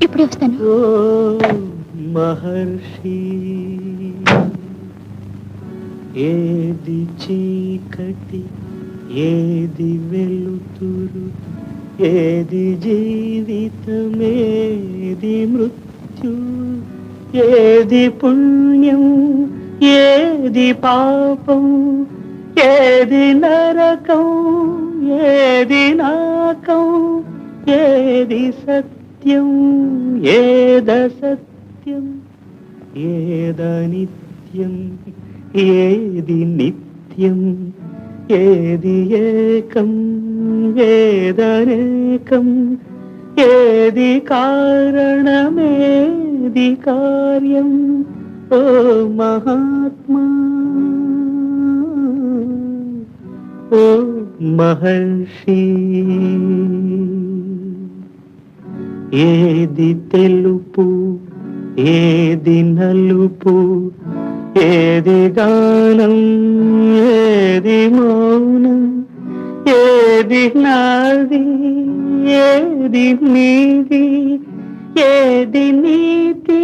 ఇప్పుడే వస్తాను. మహర్షి ఏది చీకటి ఏది వెలుతురు ఏది జీవితమేది మృత్యు ఏది పుణ్యం ఏది పాపం ఏది నరకం ఏది నాకం ఏది సత్యం ఏద సత్యం ఏద నిత్యం ఏది నిత్యం ఏది ఏకం ఏదనేకం ఏది కారణమేది కార్యం ఓ మహాత్మా మహర్షి. ఏది తెలుపు ఏది నలుపు ఏది గానం ఏది మౌనం ఏది నాది ఏది నీది ఏది నీతి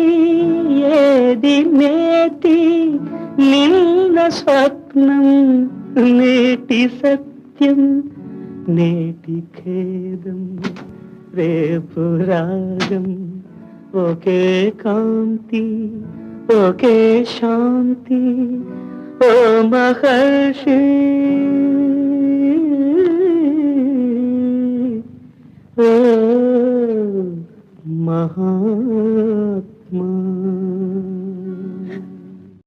ఏది నేతి నిన్న స్వప్నం నేటి సత్యం నేటి ఖేదం రేపు రాగం ఒకే కాంతి ఒకే శాంతి ఓ మహర్షి ఓ మహాత్మా